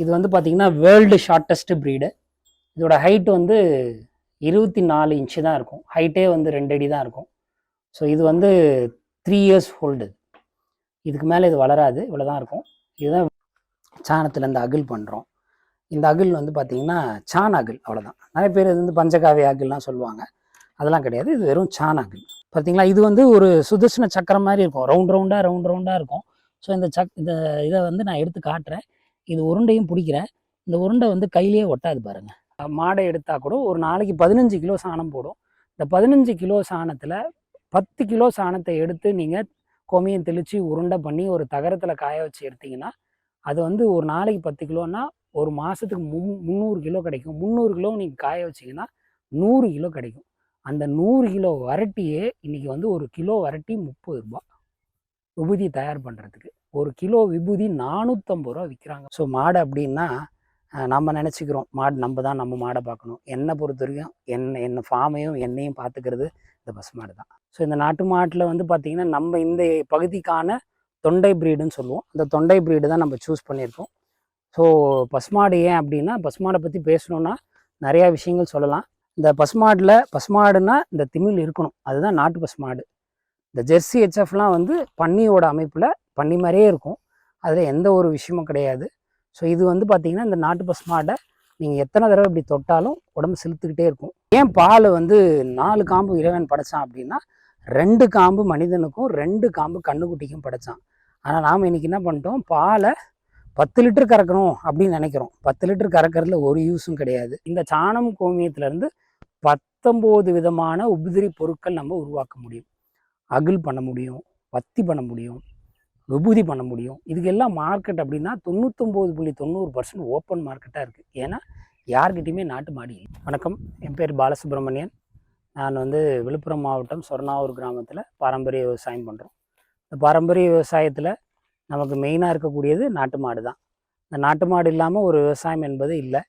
இது வந்து பார்த்திங்கன்னா வேர்ல்டு ஷார்ட்டஸ்ட் ப்ரீடு இதோட ஹைட் வந்து இருபத்தி நாலு இன்ச்சு தான் இருக்கும். ஹைட்டே வந்து ரெண்டு அடி தான் இருக்கும். ஸோ இது வந்து த்ரீ இயர்ஸ் ஹோல்டு இதுக்கு மேலே இது வளராது. இவ்வளோ தான் இருக்கும். இதுதான் சாணத்தில் இந்த அகில் பண்ணுறோம் இந்த அகில் வந்து பார்த்திங்கன்னா சாண அகில் அவ்வளோதான் நிறைய பேர் இது வந்து பஞ்சகாவிய அகில்லாம் சொல்லுவாங்க. அதெல்லாம் கிடையாது. இது வெறும் சாண அகில். பார்த்தீங்களா இது வந்து ஒரு சுதர்சன சக்கரம் மாதிரி இருக்கும். ரவுண்ட் ரவுண்டாக ரவுண்ட் ரவுண்டாக இருக்கும். ஸோ இந்த சக் இந்த இதை வந்து நான் எடுத்து காட்டுறேன். இது உருண்டையும் பிடிக்கிறேன். இந்த உருண்டை வந்து கையிலேயே ஒட்டாது பாருங்க. மாடை எடுத்தால் கூட ஒரு நாளைக்கு பதினஞ்சு கிலோ சாணம் போடும். இந்த பதினஞ்சு கிலோ சாணத்தில் பத்து கிலோ சாணத்தை எடுத்து நீங்கள் கோமியம் தெளித்து உருண்டை பண்ணி ஒரு தகரத்தில் காய வச்சு எடுத்தீங்கன்னா அது வந்து ஒரு நாளைக்கு பத்து கிலோன்னா ஒரு மாதத்துக்கு முன் முந்நூறு கிலோ கிடைக்கும். முந்நூறு கிலோ நீங்கள் காய வச்சிங்கன்னா நூறு கிலோ கிடைக்கும். அந்த நூறு கிலோ வரட்டியே இன்றைக்கி வந்து ஒரு கிலோ வரட்டி முப்பது ரூபா விபூதி தயார் பண்ணுறதுக்கு ஒரு கிலோ விபூதி நானூற்றம்பது ரூபா விற்கிறாங்க ஸோ மாடு அப்படின்னா நம்ம நினச்சிக்கிறோம். மாடு நம்ம தான் நம்ம மாடை பார்க்கணும். என்னை பொறுத்த வரைக்கும் என்ன என்ன ஃபார்மையும் என்னையும் பார்த்துக்கிறது இந்த பசு மாடு தான். ஸோ இந்த நாட்டு மாட்டில் வந்து பார்த்திங்கன்னா நம்ம இந்த பகுதிக்கான தொண்டை ப்ரீடுன்னு சொல்லுவோம். அந்த தொண்டை ப்ரீடு தான் நம்ம சூஸ் பண்ணியிருக்கோம். ஸோ பசுமாடு ஏன் அப்படின்னா பசுமாடை பற்றி பேசணுன்னா நிறையா விஷயங்கள் சொல்லலாம். இந்த பசுமாடில் பசுமாடுனா இந்த திமில் இருக்கணும். அதுதான் நாட்டு பசுமாடு இந்த ஜெர்சி ஹெச்எஃப்லாம் வந்து பன்னியோட அமைப்பில் பண்ணி மாதிரியே இருக்கும். அதில் எந்த ஒரு விஷயமும் கிடையாது. ஸோ இது வந்து பார்த்திங்கன்னா இந்த நாட்டு பசுமாடை நீங்கள் எத்தனை தடவை இப்படி தொட்டாலும் உடம்பு செலுத்துக்கிட்டே இருக்கும். ஏன் பால் வந்து நாலு காம்பு இறைவன் படைச்சான் அப்படின்னா ரெண்டு காம்பு மனிதனுக்கும் ரெண்டு காம்பு கண்ணுக்குட்டிக்கும் படைச்சான். ஆனால் நாம் இன்னைக்கு என்ன பண்ணிட்டோம்? பாலை பத்து லிட்டர் கறக்கணும் அப்படின்னு நினைக்கிறோம். பத்து லிட்டர் கறக்கிறதுல ஒரு யூஸும் கிடையாது. இந்த சாணம் கோமியத்திலேருந்து பத்தொம்போது விதமான உபதிரி பொருட்கள் நம்ம உருவாக்க முடியும். அகில் பண்ண முடியும் பத்தி பண்ண முடியும் விபூதி பண்ண முடியும். இதுக்கெல்லாம் மார்க்கெட் அப்படின்னா தொண்ணூத்தொம்பது புள்ளி தொண்ணூறு பர்சன்ட் ஓப்பன் மார்க்கெட்டாக இருக்குது ஏன்னா யார்கிட்டையுமே நாட்டு மாடி இல்லை. வணக்கம். என் பேர் பாலசுப்ரமணியன். நான் வந்து விழுப்புரம் மாவட்டம் சொர்ணாவூர் கிராமத்தில் பாரம்பரிய விவசாயம் பண்ணுறோம் இந்த பாரம்பரிய விவசாயத்தில் நமக்கு மெயினாக இருக்கக்கூடியது நாட்டு மாடு தான். இந்த நாட்டு மாடு இல்லாமல் ஒரு விவசாயம் என்பது இல்லை.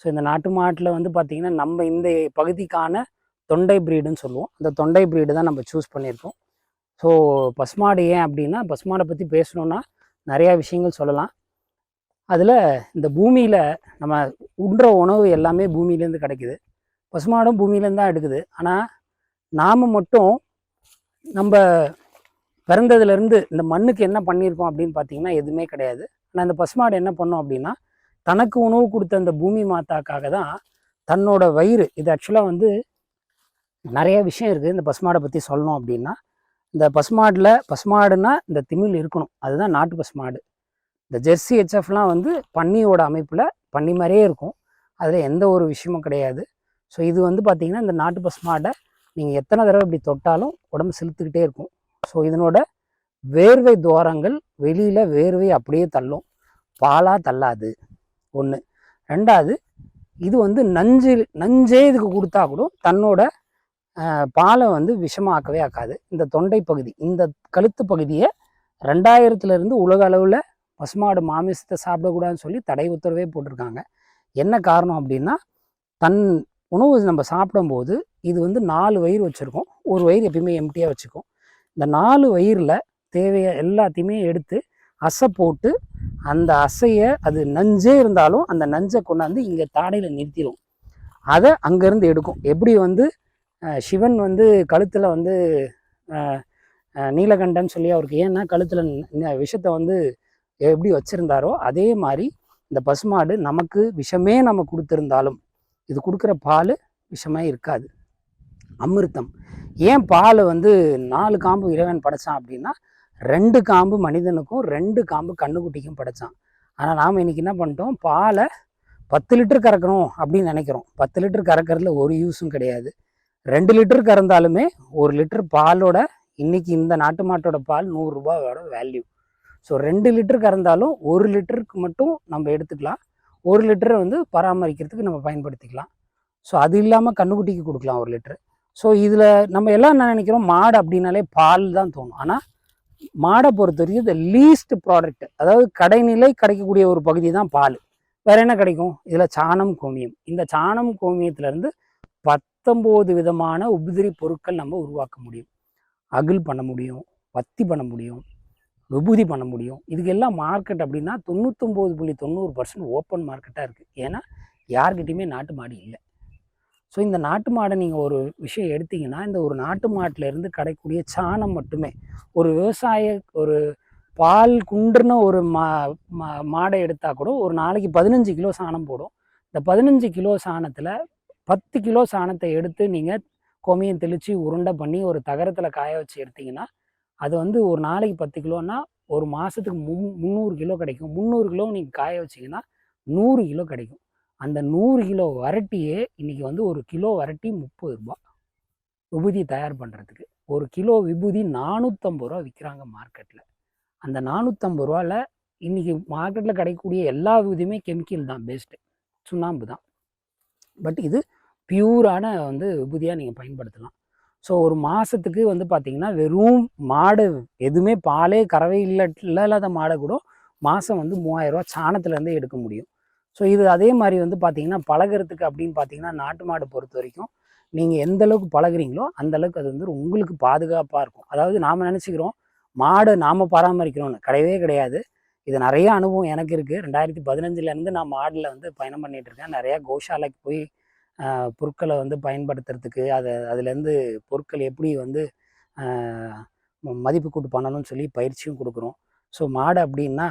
ஸோ இந்த நாட்டு மாட்டில் வந்து பார்த்திங்கன்னா நம்ம இந்த பகுதிக்கான தொண்டை ப்ரீடுன்னு சொல்லுவோம். அந்த தொண்டை ப்ரீடு தான் நம்ம சூஸ் பண்ணியிருக்கோம். ஸோ பசுமாடு ஏன் அப்படின்னா பசுமாடை பற்றி பேசணுன்னா நிறையா விஷயங்கள் சொல்லலாம். அதில் இந்த பூமியில் நம்ம உண்ற உணவு எல்லாமே பூமியிலேருந்து கிடைக்குது. பசுமாடும் பூமியிலேருந்து தான் எடுக்குது. ஆனால் நாம் மட்டும் நம்ம பிறந்ததுலேருந்து இந்த மண்ணுக்கு என்ன பண்ணியிருக்கோம் அப்படின்னு பார்த்தீங்கன்னா எதுவுமே கிடையாது. ஆனால் இந்த பசுமாடு என்ன பண்ணோம் அப்படின்னா தனக்கு உணவு கொடுத்த அந்த பூமி மாதாக்காக தான் தன்னோட வயிறு. இது ஆக்சுவலாக வந்து நிறைய விஷயம் இருக்குது இந்த பசுமாடை பற்றி சொல்லணும் அப்படின்னா இந்த பசுமாடில் பசுமாடுனா இந்த திமில் இருக்கணும். அதுதான் நாட்டு பசுமாடு. இந்த ஜெர்சி ஹெச்எஃப்லாம் வந்து பன்னியோட அமைப்பில் பன்னி மாதிரியே இருக்கும். அதில் எந்த ஒரு விஷயமும் கிடையாது. ஸோ இது வந்து பார்த்திங்கன்னா இந்த நாட்டு பசுமாடை நீங்கள் எத்தனை தடவை இப்படி தொட்டாலும் உடம்பு செலுத்துக்கிட்டே இருக்கும். ஸோ இதனோட வேர்வை துவாரங்கள் வெளியில் வேர்வை அப்படியே தள்ளும். பாலாக தள்ளாது. ஒன்று ரெண்டாவது இது வந்து நஞ்சு நஞ்சே இதுக்கு கொடுத்தா கூட தன்னோட பாலை வந்து விஷமாக்கவே ஆக்காது. இந்த தொண்டை பகுதி இந்த கழுத்து பகுதியை ரெண்டாயிரத்துலேருந்து உலக அளவில் பசுமாடு மாமிசத்தை சாப்பிடக்கூடாதுன்னு சொல்லி தடை உத்தரவே போட்டிருக்காங்க. என்ன காரணம் அப்படின்னா தன் உணவு நம்ம சாப்பிடும்போது இது வந்து நாலு வயிறு வச்சுருக்கோம். ஒரு வயிறு எப்பயுமே எம்டியாக வச்சுக்கும். இந்த நாலு வயிறில் தேவையை எல்லாத்தையுமே எடுத்து அசை போட்டு அந்த அசையை அது நஞ்சே இருந்தாலும் அந்த நஞ்சை கொண்டாந்து இங்கே தாடையில் நிறுத்திடும் அதை அங்கேருந்து எடுக்கும். எப்படி வந்து சிவன் வந்து கழுத்தில் வந்து நீலகண்டன் சொல்லி அவருக்கு ஏன்னா கழுத்தில் விஷத்தை வந்து எப்படி வச்சுருந்தாரோ அதே மாதிரி இந்த பசுமாடு நமக்கு விஷமே நம்ம கொடுத்துருந்தாலும் இது கொடுக்குற பால் விஷமே இருக்காது. அமிர்தம். ஏன் பால் வந்து நாலு காம்பு இறைவன் படைச்சான் அப்படின்னா ரெண்டு காம்பு மனிதனுக்கும் ரெண்டு காம்பு கண்ணுக்குட்டிக்கும் படைச்சான். ஆனால் நாம் இன்னைக்கு என்ன பண்ணிட்டோம்? பாலை பத்து லிட்டர் கறக்கணும் அப்படின்னு நினைக்கிறோம். பத்து லிட்டர் கறக்கறதுல ஒரு யூஸும் கிடையாது. ரெண்டு லிட்டர் கறந்தாலுமே ஒரு லிட்டர் பாலோட இன்னைக்கு இந்த நாட்டு மாட்டோட பால் நூறுரூபாவோட வேல்யூ ஸோ ரெண்டு லிட்டர் கறந்தாலும் ஒரு லிட்டருக்கு மட்டும் நம்ம எடுத்துக்கலாம். ஒரு லிட்டரை வந்து பராமரிக்கிறதுக்கு நம்ம பயன்படுத்திக்கலாம். ஸோ அது இல்லாமல் கண்ணுக்குட்டிக்கு கொடுக்கலாம் ஒரு லிட்டர். ஸோ இதில் நம்ம எல்லாம் என்ன நினைக்கிறோம்? மாடு அப்படின்னாலே பால் தான் தோணும். ஆனால் மாடை பொறுத்த வரைக்கும் இந்த லீஸ்ட் ப்ராடக்ட் அதாவது கடைநிலை கிடைக்கக்கூடிய ஒரு பகுதி தான் பால். வேற என்ன கிடைக்கும்? இதில் சாணம் கோமியம். இந்த சாணம் கோமியத்துலேருந்து பத்தொம்போது விதமான உபதிரி பொருட்கள் நம்ம உருவாக்க முடியும். அகில் பண்ண முடியும் பத்தி பண்ண முடியும் விபூதி பண்ண முடியும். இதுக்கெல்லாம் மார்க்கெட் அப்படின்னா தொண்ணூத்தொம்பது புள்ளி தொண்ணூறு பர்சன்ட் ஓப்பன் மார்க்கெட்டாக இருக்குது ஏன்னா யார்கிட்டையுமே நாட்டு மாடு இல்லை. ஸோ இந்த நாட்டு மாடை நீங்கள் ஒரு விஷயம் எடுத்தீங்கன்னா இந்த ஒரு நாட்டு மாட்டில் இருந்து கிடைக்கக்கூடிய சாணம் மட்டுமே ஒரு விவசாய ஒரு பால் குன்றுன ஒரு மா மா- மாடை எடுத்தால் கூட ஒரு நாளைக்கு பதினஞ்சு கிலோ சாணம் போடும். இந்த பதினஞ்சு கிலோ சாணத்தில் பத்து கிலோ சாணத்தை எடுத்து நீங்கள் கோமியம் தெளித்து உருண்டை பண்ணி ஒரு தகரத்தில் காய வச்சு எடுத்தீங்கன்னா அது வந்து ஒரு நாளைக்கு பத்து கிலோன்னா ஒரு மாதத்துக்கு முன் முந்நூறு கிலோ கிடைக்கும். முந்நூறு கிலோ நீங்கள் காய வச்சிங்கன்னா நூறு கிலோ கிடைக்கும். அந்த நூறு கிலோ வரட்டியே இன்றைக்கி வந்து ஒரு கிலோ வரட்டி முப்பது ரூபா விபூதி தயார் பண்ணுறதுக்கு ஒரு கிலோ விபூதி நானூற்றம்பது ரூபா விற்கிறாங்க மார்க்கெட்டில் அந்த நானூற்றம்பது ரூபாவில் இன்றைக்கி மார்க்கெட்டில் கிடைக்கக்கூடிய எல்லா விபூதியுமே கெமிக்கல் தான் பெஸ்ட்டு சுண்ணாம்பு தான். பட் இது பியூரான வந்து விபூதியாக நீங்கள் பயன்படுத்தலாம். ஸோ ஒரு மாதத்துக்கு வந்து பார்த்தீங்கன்னா வெறும் மாடு எதுவுமே பாலே கறவை இல்லை இல்லாத மாடை கூட மாதம் வந்து மூவாயிரரூவா சாணத்துலேருந்தே எடுக்க முடியும். ஸோ இது அதே மாதிரி வந்து பார்த்தீங்கன்னா பழகுறதுக்கு அப்படின்னு பார்த்தீங்கன்னா நாட்டு மாடு பொறுத்த வரைக்கும் நீங்கள் எந்த அளவுக்கு பழகுறீங்களோ அந்த அளவுக்கு அது வந்து உங்களுக்கு பாதுகாப்பாக இருக்கும். அதாவது நாம் நினச்சிக்கிறோம் மாடு நாம் பராமரிக்கிறோன்னு கிடையவே கிடையாது. இது நிறைய அனுபவம் எனக்கு இருக்குது ரெண்டாயிரத்தி பதினஞ்சுலேருந்து நான் மாடில் வந்து பயணம் பண்ணிட்டு இருக்கேன். நிறையா கோஷாலைக்கு போய் பொருட்களை வந்து பயன்படுத்துறதுக்கு அதை அதுலேருந்து பொருட்கள் எப்படி வந்து மதிப்பு கூட்டு பண்ணணும்னு சொல்லி பயிற்சியும் கொடுக்குறோம். ஸோ மாடு அப்படின்னா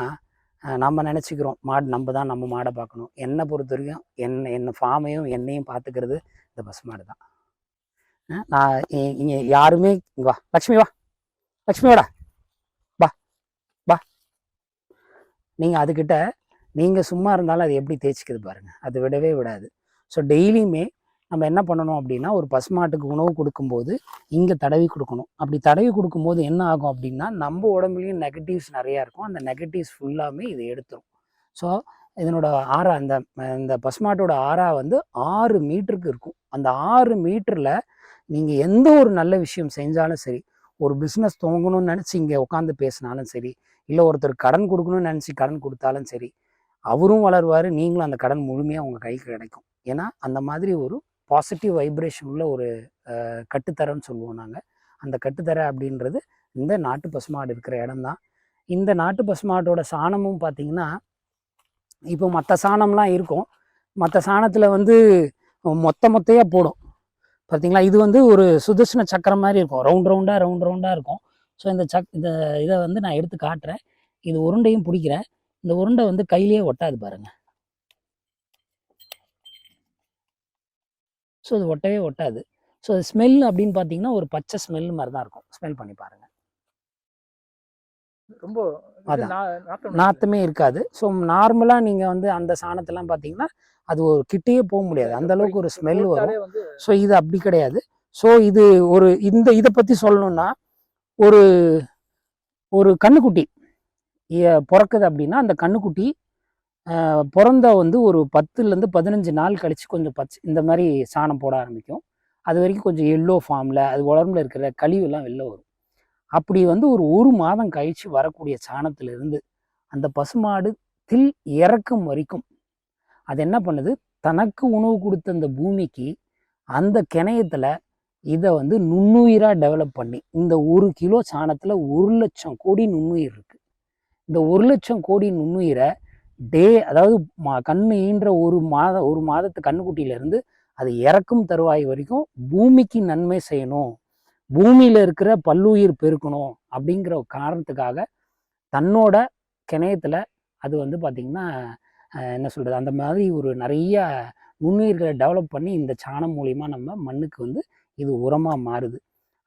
நம்ம நினச்சிக்கிறோம். மாடு நம்ம தான் நம்ம மாடை பார்க்கணும். என்னை பொறுத்த வரைக்கும் என்ன என்ன ஃபார்மையும் என்னையும் பார்த்துக்கிறது இந்த பசு மாடு தான். நான் இ- யாருமே இங்கே வா லக்ஷ்மி வா. லக்ஷ்மி வாடா வா வா நீங்கள் அதுக்கிட்ட நீங்கள் சும்மா இருந்தாலும் அது எப்படி தேய்ச்சிக்குது பாருங்கள் அது விடவே விடாது. ஸோ டெய்லியுமே நம்ம என்ன பண்ணணும் அப்படின்னா ஒரு பசுமாட்டுக்கு உணவு கொடுக்கும்போது இங்கே தடவி கொடுக்கணும். அப்படி தடவி கொடுக்கும்போது என்ன ஆகும் அப்படின்னா நம்ம உடம்புலையும் நெகட்டிவ்ஸ் நிறையா இருக்கும். அந்த நெகட்டிவ்ஸ் ஃபுல்லாமே இது எடுத்துரும். ஸோ இதனோட ஆறா அந்த இந்த பசுமாட்டோட ஆறா வந்து ஆறு மீட்டருக்கு இருக்கும். அந்த ஆறு மீட்டரில் நீங்கள் எந்த ஒரு நல்ல விஷயம் செஞ்சாலும் சரி ஒரு பிஸ்னஸ் துவங்கணும்னு நினச்சி இங்கே உட்காந்து பேசினாலும் சரி இல்லை ஒருத்தர் கடன் கொடுக்கணும்னு நினச்சி கடன் கொடுத்தாலும் சரி அவரும் வளருவார் நீங்களும் அந்த கடன் முழுமையாக உங்கள் கைக்கு கிடைக்கும். ஏன்னா அந்த மாதிரி ஒரு பாசிட்டிவ் வைப்ரேஷன் உள்ள ஒரு கட்டுத்தரன்னு சொல்லுவோம் நாங்கள் அந்த கட்டுத்தர அப்படின்றது இந்த நாட்டு பசுமாடு இருக்கிற இடம்தான். இந்த நாட்டு பசுமாட்டோட சாணமும் பார்த்தீங்கன்னா இப்போ மற்ற சாணம்லாம் இருக்கும். மற்ற சாணத்தில் வந்து மொத்த மொத்தையாக போடும். பார்த்தீங்களா? இது வந்து ஒரு சுதர்சன சக்கரம் மாதிரி இருக்கும். ரவுண்ட் ரவுண்டாக ரவுண்ட் ரவுண்டாக இருக்கும். ஸோ இந்த சக் இந்த இதை வந்து நான் எடுத்து காட்டுறேன். இது உருண்டையும் பிடிக்கிறேன். இந்த உருண்டை வந்து கையிலேயே ஒட்டாது பாருங்க. ஸோ இது ஒட்டவே ஒட்டாது. ஸோ ஸ்மெல் அப்படின்னு பார்த்தீங்கன்னா ஒரு பச்சை ஸ்மெல் மாதிரி தான் இருக்கும். ஸ்மெல் பண்ணி பாருங்க. ரொம்ப அதான். நாத்தமே இருக்காது. ஸோ நார்மலாக நீங்கள் வந்து அந்த சாணத்தெல்லாம் பார்த்தீங்கன்னா அது ஒரு கிட்டேயே போக முடியாது. அந்த அளவுக்கு ஒரு ஸ்மெல் வரும். ஸோ இது அப்படி கிடையாது. ஸோ இது ஒரு இந்த இதை பற்றி சொல்லணும்னா ஒரு ஒரு கண்ணுக்குட்டி. பிறக்குது அப்படின்னா அந்த கண்ணுக்குட்டி பிறந்த வந்து ஒரு பத்துலேருந்து பதினஞ்சு நாள் கழிச்சு கொஞ்சம் பச்சை இந்த மாதிரி சாணம் போட ஆரம்பிக்கும். அது வரைக்கும் கொஞ்சம் எல்லோ ஃபார்மில் அது உடம்புல இருக்கிற கழிவுலாம் வெளில வரும். அப்படி வந்து ஒரு ஒரு மாதம் கழிச்சு வரக்கூடிய சாணத்திலிருந்து அந்த பசுமாடு தில் இறக்கும் வரைக்கும் அது என்ன பண்ணுது? தனக்கு உணவு கொடுத்த அந்த பூமிக்கு அந்த கிணையத்தில் இதை வந்து நுண்ணுயிராக டெவலப் பண்ணி இந்த ஒரு கிலோ சாணத்தில் ஒரு லட்சம் கோடி நுண்ணுயிர் இருக்குது இந்த ஒரு லட்சம் கோடி நுண்ணுயிரை டே அதாவது மா கண்ணு ஈன்ற ஒரு மாத ஒரு மாதத்து கண்ணுக்குட்டியிலேருந்து அது இறக்கும் தருவாய் வரைக்கும் பூமிக்கு நன்மை செய்யணும். பூமியில் இருக்கிற பல்லுயிர் பெருக்கணும் அப்படிங்கிற காரணத்துக்காக தன்னோட கிணயத்தில் அது வந்து பார்த்திங்கன்னா என்ன சொல்கிறது அந்த மாதிரி ஒரு நிறைய நுண்ணுயிர்களை டெவலப் பண்ணி இந்த சாணம் மூலிமா நம்ம மண்ணுக்கு வந்து இது உரமாக மாறுது.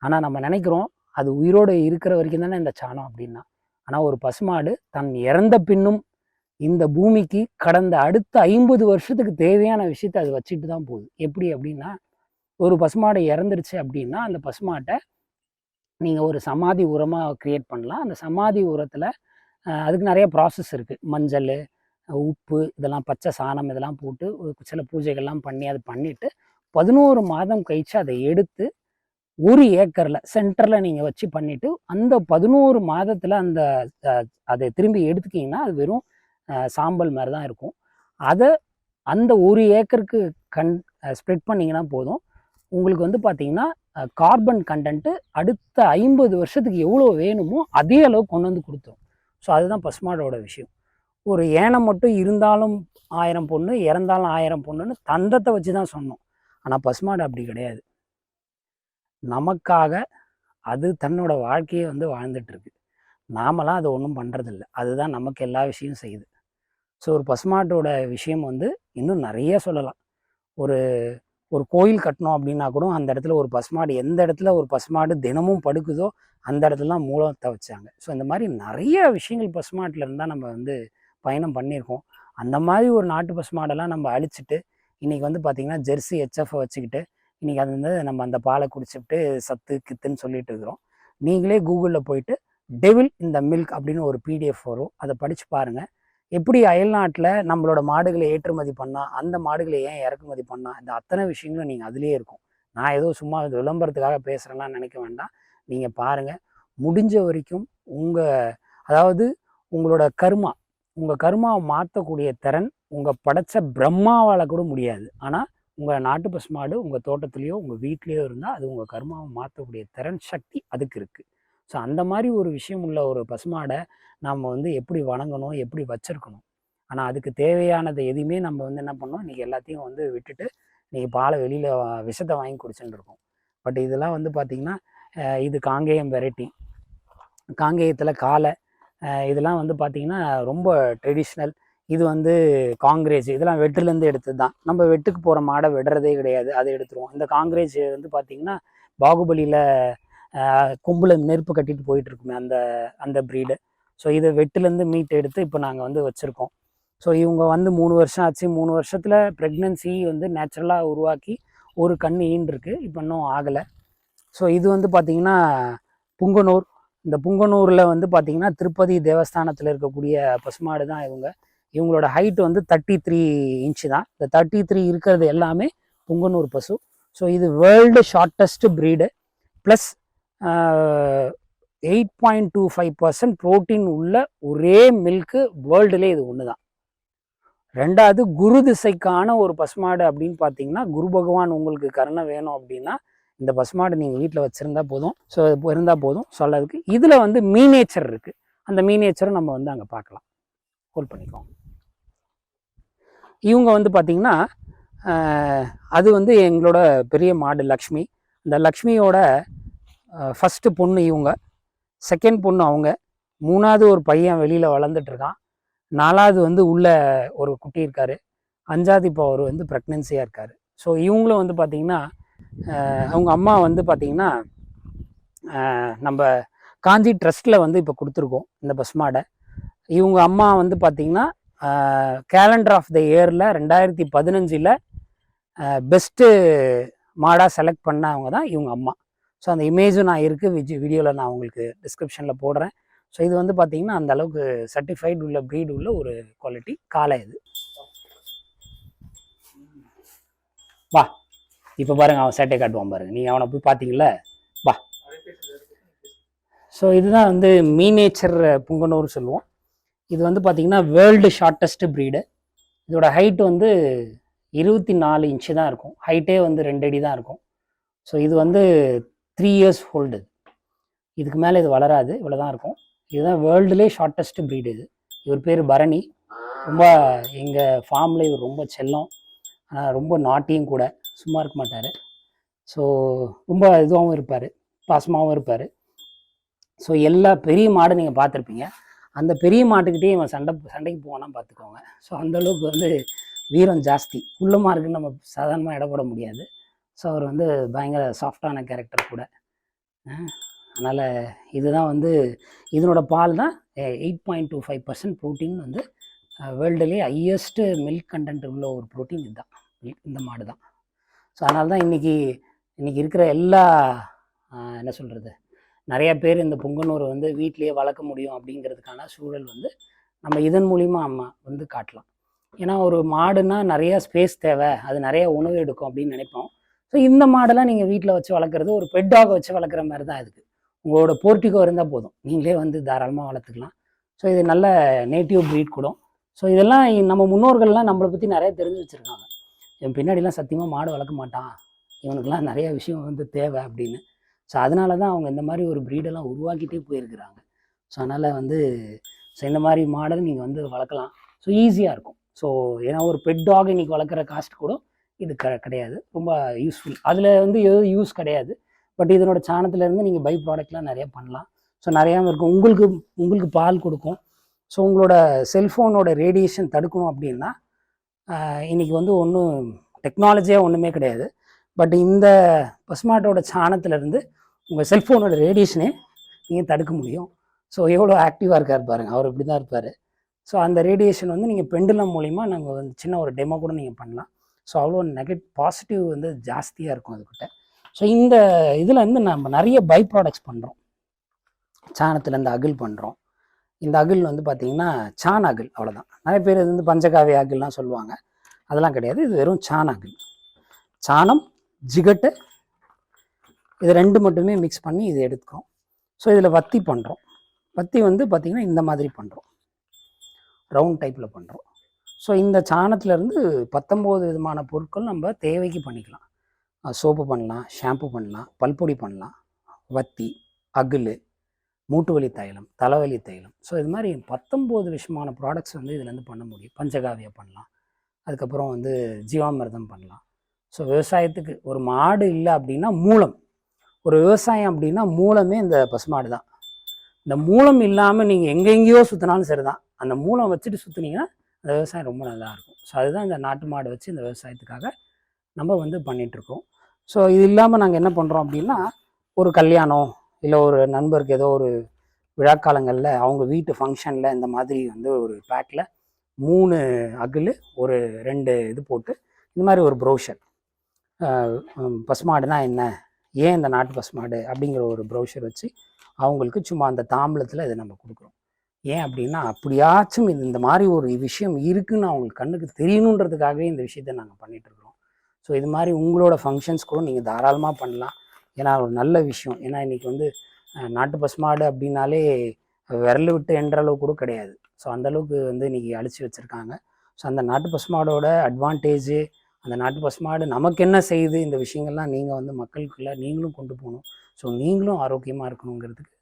ஆனால் நம்ம நினைக்கிறோம் அது உயிரோடு இருக்கிற வரைக்கும் தானே இந்த சாணம் அப்படின்னா ஆனால் ஒரு பசுமாடு தன் இறந்த பின்னும் இந்த பூமிக்கு கடந்த அடுத்த ஐம்பது வருஷத்துக்கு தேவையான விஷயத்தை அது வச்சுட்டு தான் போகுது. எப்படி அப்படின்னா ஒரு பசுமாடு இறந்துருச்சு அப்படின்னா அந்த பசுமாட்டை நீங்கள் ஒரு சமாதி உரமாக க்ரியேட் பண்ணலாம். அந்த சமாதி உரத்தில் அதுக்கு நிறைய ப்ராசஸ் இருக்குது மஞ்சள் உப்பு இதெல்லாம் பச்சை சாணம் இதெல்லாம் போட்டு ஒரு சில பூஜைகள்லாம் பண்ணி அது பண்ணிவிட்டு பதினோரு மாதம் கழிச்சு அதை எடுத்து ஒரு ஏக்கரில் சென்டரில் நீங்கள் வச்சு பண்ணிவிட்டு அந்த பதினோரு மாதத்தில் அந்த அதை திரும்பி எடுத்துக்கிங்கன்னா அது வெறும் சாம்பல் மாதிரி தான் இருக்கும். அதை அந்த ஒரு ஏக்கருக்கு கண் ஸ்ப்ரெட் பண்ணிங்கன்னா போதும். உங்களுக்கு வந்து பார்த்தீங்கன்னா கார்பன் கண்டென்ட்டு அடுத்த ஐம்பது வருஷத்துக்கு எவ்வளோ வேணுமோ அதே அளவு கொண்டு வந்து கொடுத்துரும். ஸோ அதுதான் பசுமாடோட விஷயம். ஒரு ஏனை மட்டும் இருந்தாலும் ஆயிரம் பொண்ணு இறந்தாலும் ஆயிரம் பொண்ணுன்னு தந்தத்தை வச்சு தான் சொன்னோம். ஆனால் பசுமாடு அப்படி கிடையாது. நமக்காக அது தன்னோட வாழ்க்கையை வந்து வாழ்ந்துட்டுருக்கு. நாமலாம் அது அதை ஒன்றும் பண்ணுறதில்ல அதுதான் நமக்கு எல்லா விஷயமும் செய்யுது. ஸோ ஒரு பசுமாட்டோட விஷயம் வந்து இன்னும் நிறைய சொல்லலாம். ஒரு ஒரு கோயில் கட்டணும் அப்படின்னா கூட அந்த இடத்துல ஒரு பசுமாடு எந்த இடத்துல ஒரு பசுமாடு தினமும் படுக்குதோ அந்த இடத்துலலாம் மூலத்தை வச்சாங்க. ஸோ இந்த மாதிரி நிறைய விஷயங்கள் பசுமாட்டில் இருந்தால் நம்ம வந்து பயணம் பண்ணியிருக்கோம். அந்த மாதிரி ஒரு நாட்டு பசுமாடெல்லாம் நம்ம அழிச்சிட்டு இன்றைக்கி வந்து பார்த்திங்கன்னா ஜெர்சி ஹெச்எஃப்ஐ வச்சுக்கிட்டு இன்றைக்கி அது வந்து நம்ம அந்த பாலை குடிச்சிட்டு சத்து கித்துன்னு சொல்லிட்டு இருக்கிறோம். நீங்களே கூகுளில் போயிட்டு டெவில் இந்த மில்க் அப்படின்னு ஒரு பிடிஎஃப் வரும். அதை படித்து பாருங்கள் எப்படி அயல்நாட்டில் நம்மளோட மாடுகளை ஏற்றுமதி பண்ணால் அந்த மாடுகளை ஏன் இறக்குமதி பண்ணால் இந்த அத்தனை விஷயங்களும் நீங்கள் அதுலேயே இருக்கும். நான் ஏதோ சும்மா விளம்பரத்துக்காக பேசுகிறேன்லாம் நினைக்க வேண்டாம். நீங்கள் பாருங்கள் முடிஞ்ச வரைக்கும் உங்கள் அதாவது உங்களோட கர்மா உங்கள் கர்மாவை மாற்றக்கூடிய திறன் உங்கள் படைச்ச பிரம்மாவால் கூட முடியாது. ஆனால் உங்கள் நாட்டு பசுமாடு உங்கள் தோட்டத்துலேயோ உங்கள் வீட்லேயோ இருந்தால் அது உங்கள் கர்மாவை மாற்றக்கூடிய திறன் சக்தி அதுக்கு இருக்குது ஸோ அந்த மாதிரி ஒரு விஷயம் உள்ள ஒரு பசுமாடை நாம் வந்து எப்படி வணங்கணும் எப்படி வச்சிருக்கணும். ஆனால் அதுக்கு தேவையானதை எதையுமே நம்ம வந்து என்ன பண்ணோம் இன்றைக்கி எல்லாத்தையும் வந்து விட்டுட்டு இன்றைக்கி பாலை வெளியில் விஷத்தை வாங்கி குடிச்சுட்டு இருக்கோம். பட் இதெல்லாம் வந்து பார்த்திங்கன்னா இது காங்கேயம் வெரைட்டி. காங்கேயத்தில் காலை இதெல்லாம் வந்து பார்த்திங்கன்னா ரொம்ப ட்ரெடிஷ்னல் இது வந்து காங்கிரேஜ் இதெல்லாம் வெட்டுலேருந்து எடுத்தது தான். நம்ம வெட்டுக்கு போகிற மாடை விடுறதே கிடையாது. அதை எடுத்துருவோம். இந்த காங்கிரேஜ் வந்து பார்த்திங்கன்னா பாகுபலியில் கொம்பில் நெருப்பு கட்டிட்டு போயிட்டு இருக்குமே அந்த அந்த ப்ரீடு ஸோ இதை வெட்டுலேருந்து மீட் எடுத்து இப்போ நாங்கள் வந்து வச்சுருக்கோம். ஸோ இவங்க வந்து மூணு வருஷம் ஆச்சு. மூணு வருஷத்தில் ப்ரெக்னென்சி வந்து நேச்சுரலாக உருவாக்கி ஒரு கண் ஈன்றிருக்கு இப்போ இன்னும் ஆகலை. ஸோ இது வந்து பார்த்திங்கன்னா புங்கனூர் இந்த புங்கனூரில் வந்து பார்த்திங்கன்னா திருப்பதி தேவஸ்தானத்தில் இருக்கக்கூடிய பசுமாடு தான் இவங்க. இவங்களோட ஹைட் வந்து தேர்ட்டி த்ரீ இன்ச்சு தான். இந்த தேர்ட்டி த்ரீ இருக்கிறது எல்லாமே புங்கனூர் பசு. ஸோ இது world shortest breed plus eight point two five percent protein உள்ள ஒரே மில்க்கு வேர்ல்டுலே இது ஒன்று தான். ரெண்டாவது குரு திசைக்கான ஒரு பசுமாடு அப்படின்னு பார்த்தீங்கன்னா குரு பகவான் உங்களுக்கு கருணை வேணும் அப்படின்னா இந்த பசுமாடு நீங்கள் வீட்டில் வச்சுருந்தா போதும். ஸோ இருந்தால் போதும். சொல்லதுக்கு இதில் வந்து மீனேச்சர் இருக்குது அந்த மீனேச்சரும் நம்ம வந்து அங்கே பார்க்கலாம் ஹோல்ட் பண்ணிக்கோங்க. இவங்க வந்து பார்த்திங்கன்னா அது வந்து எங்களோட பெரிய மாடு லக்ஷ்மி. இந்த லக்ஷ்மியோட ஃபஸ்ட்டு பொண்ணு இவங்க. செகண்ட் பொண்ணு அவங்க. மூணாவது ஒரு பையன் வெளியில் வளர்ந்துட்டு இருக்கான். நாலாவது வந்து உள்ள ஒரு குட்டி இருக்காரு. அஞ்சாவது இப்போ அவர் வந்து ப்ரெக்னென்சியாக இருக்கார். ஸோ இவங்களும் வந்து பார்த்திங்கன்னா அவங்க அம்மா வந்து பார்த்திங்கன்னா நம்ம காஞ்சி ட்ரஸ்ட்டில் வந்து இப்போ கொடுத்துருக்கோம் இந்த பஸ் மாடை. இவங்க அம்மா வந்து பார்த்திங்கன்னா கேலண்டர் ஆஃப் த இயரில் ரெண்டாயிரத்தி பதினஞ்சில் பெஸ்ட்டு மாடாக செலக்ட் பண்ணவங்க தான் இவங்க அம்மா. ஸோ அந்த இமேஜும் நான் இருக்குது விஜி வீடியோவில் நான் உங்களுக்கு டிஸ்கிரிப்ஷனில் போடுறேன். ஸோ இது வந்து பார்த்திங்கன்னா அந்த அளவுக்கு சர்டிஃபைடு உள்ள ப்ரீடு உள்ள ஒரு குவாலிட்டி காலை இது. வா. இப்போ பாருங்க அவன் சேட்டை காட்டுவான் பாருங்க. நீங்கள் அவனை போய் பார்த்தீங்களா வா. ஸோ இதுதான் வந்து மீனேச்சர் புங்கனூர் சொல்லுவோம். இது வந்து பார்த்திங்கன்னா வேர்ல்டு ஷார்ட்டஸ்ட் ப்ரீடு இதோட ஹைட் வந்து இருபத்தி நாலு இன்ச்சு தான் இருக்கும். ஹைட்டே வந்து ரெண்டு அடி தான் இருக்கும். ஸோ இது வந்து த்ரீ இயர்ஸ் ஹோல்டு இதுக்கு மேலே இது வளராது. இவ்வளோ தான் இருக்கும். இதுதான் வேர்ல்டுலே ஷார்ட்டஸ்ட் ப்ரீடு இது. இவர் பேர் பரணி. ரொம்ப எங்கள் ஃபார்மில் இவர் ரொம்ப செல்லம். ஆனால் ரொம்ப நாட்டியும் கூட. சும்மா இருக்க மாட்டார். ஸோ ரொம்ப இதுவாகவும் இருப்பார். பாசமாகவும் இருப்பார். ஸோ எல்லா பெரிய மாடு நீங்கள் பார்த்துருப்பீங்க. அந்த பெரிய மாட்டுக்கிட்டே இவன் சண்டை சண்டைக்கு போவானா பார்த்துக்கோங்க. ஸோ அந்தளவுக்கு வந்து வீரம் ஜாஸ்தி. குள்ளமாக இருக்குன்னு நம்ம சாதாரணமாக இட போட முடியாது. ஸோ அவர் வந்து பயங்கர சாஃப்டான கேரக்டர் கூட. அதனால் இதுதான் வந்து இதனோட பால் தான். Eight point two five percent protein வந்து வேர்ல்டுலேயே ஹையஸ்ட்டு மில்க் கண்டென்ட் உள்ள ஒரு ப்ரோட்டீன் இதுதான். இந்த மாடு தான் ஸோ அதனால தான் இன்றைக்கி இன்றைக்கி இருக்கிற எல்லா என்ன சொல்கிறது நிறைய பேர் இந்த புங்கனூரை வந்து வீட்டிலேயே வளர்க்க முடியும் அப்படிங்கிறதுக்கான சூழல் வந்து நம்ம இதன் மூலிமா அம்மா வந்து காட்டலாம். ஏன்னா ஒரு மாடுனா நிறைய ஸ்பேஸ் தேவை. அது நிறைய உணவு எடுக்கும் அப்படின்னு நினைப்போம். ஸோ இந்த மாடெல்லாம் நீங்கள் வீட்டில் வச்சு வளர்க்குறது ஒரு பெட்டாக வச்சு வளர்க்குற மாதிரி தான் இதுக்கு. உங்களோட போர்ட்டிகோ இருந்தால் போதும். நீங்களே வந்து தாராளமாக வளர்த்துக்கலாம். ஸோ இது நல்ல நேட்டிவ் ப்ரீட் கூட ஸோ இதெல்லாம் நம்ம முன்னோர்கள்லாம் நம்மளை பற்றி நிறைய தெரிஞ்சு வச்சுருக்காங்க. என் பின்னாடிலாம் சத்தியமாக மாடு வளர்க்க மாட்டான். இவனுக்கெல்லாம் நிறைய விஷயம் வந்து தேவை அப்படின்னு. ஸோ அதனால தான் அவங்க இந்த மாதிரி ஒரு ப்ரீடெல்லாம் உருவாக்கிட்டே போயிருக்கிறாங்க. ஸோ அதனால் வந்து ஸோ இந்த மாதிரி மாடல் நீங்கள் வந்து வளர்க்கலாம். ஸோ ஈஸியாக இருக்கும். ஸோ ஏன்னா ஒரு பெட் டாக் இன்றைக்கி வளர்க்குற காஸ்ட் கூட இது க கிடையாது. ரொம்ப யூஸ்ஃபுல் அதில் வந்து எதுவும் யூஸ் கிடையாது. பட் இதனோட சாணத்துலேருந்து நீங்கள் பை ப்ராடக்ட்லாம் நிறையா பண்ணலாம். ஸோ நிறையா இருக்கும். உங்களுக்கு உங்களுக்கு பால் கொடுக்கும். ஸோ உங்களோட செல்ஃபோனோட ரேடியேஷன் தடுக்கணும் அப்படின்னா இன்றைக்கி வந்து ஒன்றும் டெக்னாலஜியாக ஒன்றுமே கிடையாது. பட் இந்த பசுமாட்டோட சாணத்துலேருந்து உங்கள் செல்ஃபோனோட ரேடியேஷனே நீங்கள் தடுக்க முடியும். ஸோ எவ்வளோ ஆக்டிவாக இருக்கார் பாருங்க. அவர் இப்படி தான் இருப்பார். ஸோ அந்த ரேடியேஷன் வந்து நீங்கள் பெண்டுலம் மூலிமா நாங்கள் வந்து சின்ன ஒரு டெமோ கூட நீங்கள் பண்ணலாம். ஸோ அவ்வளோ நெகட் பாசிட்டிவ் வந்து ஜாஸ்தியாக இருக்கும் அதுக்கிட்ட ஸோ இந்த இதில் வந்து நம்ம நிறைய பை ப்ராடக்ட்ஸ் பண்ணுறோம் சாணத்துலேருந்து அகில் பண்ணுறோம் இந்த அகில் வந்து பார்த்திங்கன்னா சாண அகில் அவ்வளோதான் நிறைய பேர் இது வந்து பஞ்சகாவிய அகில்லாம் சொல்லுவாங்க. அதெல்லாம் கிடையாது. இது வெறும் சாண அகில். சாணம் ஜிகட்டு இது ரெண்டு மட்டுமே மிக்ஸ் பண்ணி இது எடுத்துக்கிறோம் ஸோ இதில் வத்தி பண்ணுறோம் வத்தி வந்து பார்த்திங்கன்னா இந்த மாதிரி பண்ணுறோம் ரவுண்ட் டைப்பில் பண்ணுறோம் ஸோ இந்த சாணத்துலேருந்து பத்தொம்போது விதமான பொருட்கள் நம்ம தேவைக்கு பண்ணிக்கலாம். சோப்பு பண்ணலாம் ஷாம்பு பண்ணலாம் பல்பொடி பண்ணலாம் வத்தி அகில் மூட்டு வலி தைலம் தலைவலி தைலம். ஸோ இது மாதிரி பத்தொம்போது விஷயமான ப்ராடக்ட்ஸ் வந்து இதுலேருந்து பண்ண முடியும். பஞ்சகாவியா பண்ணலாம். அதுக்கப்புறம் வந்து ஜீவாமிர்தம் பண்ணலாம். ஸோ விவசாயத்துக்கு ஒரு மாடு இல்லை அப்படின்னா மூலம். ஒரு விவசாயம் அப்படின்னா மூலமே இந்த பசுமாடு தான். இந்த மூலம் இல்லாமல் நீங்கள் எங்கெங்கேயோ சுற்றினாலும் சரி தான் அந்த மூலம் வச்சுட்டு சுற்றுனீங்கன்னா அந்த விவசாயம் ரொம்ப நல்லாயிருக்கும் ஸோ அதுதான் இந்த நாட்டு மாடு வச்சு இந்த விவசாயத்துக்காக நம்ம வந்து பண்ணிகிட்ருக்கோம் ஸோ இது இல்லாமல் நாங்கள் என்ன பண்ணுறோம் அப்படின்னா ஒரு கல்யாணம் இல்லை ஒரு நண்பருக்கு ஏதோ ஒரு விழாக்காலங்களில் அவங்க வீட்டு ஃபங்க்ஷனில் இந்த மாதிரி வந்து ஒரு பேக்கில் மூணு அகில் ஒரு ரெண்டு இது போட்டு இந்த மாதிரி ஒரு ப்ரௌஷர் பசுமாடுனா என்ன? ஏன் இந்த நாட்டு பசுமாடு? அப்படிங்கிற ஒரு ப்ரௌஷர் வச்சு அவங்களுக்கு சும்மா அந்த தாம்பலத்தில் இதை நம்ம கொடுக்குறோம். ஏன் அப்படின்னா அப்படியாச்சும் இது இந்த மாதிரி ஒரு விஷயம் இருக்குன்னு அவங்களுக்கு கண்ணுக்கு தெரியணுன்றதுக்காகவே இந்த விஷயத்த நாங்கள் பண்ணிகிட்ருக்குறோம் ஸோ இது மாதிரி உங்களோட ஃபங்க்ஷன்ஸ் கூட நீங்கள் தாராளமாக பண்ணலாம். ஏன்னா ஒரு நல்ல விஷயம். ஏன்னா இன்றைக்கி வந்து நாட்டு பசுமாடு அப்படின்னாலே விரல் விட்டு என்ற அளவு கூட கிடையாது. ஸோ அந்தளவுக்கு வந்து இன்றைக்கி அழிச்சு வச்சுருக்காங்க. ஸோ அந்த நாட்டு பசுமாடோட அட்வான்டேஜு அந்த நாட்டு பசுமாடு நமக்கு என்ன செய்யுது? இந்த விஷயங்கள்லாம் நீங்கள் வந்து மக்களுக்குள்ளே நீங்களும் கொண்டு போகணும். ஸோ நீங்களும் ஆரோக்கியமாக இருக்கணுங்கிறதுக்கு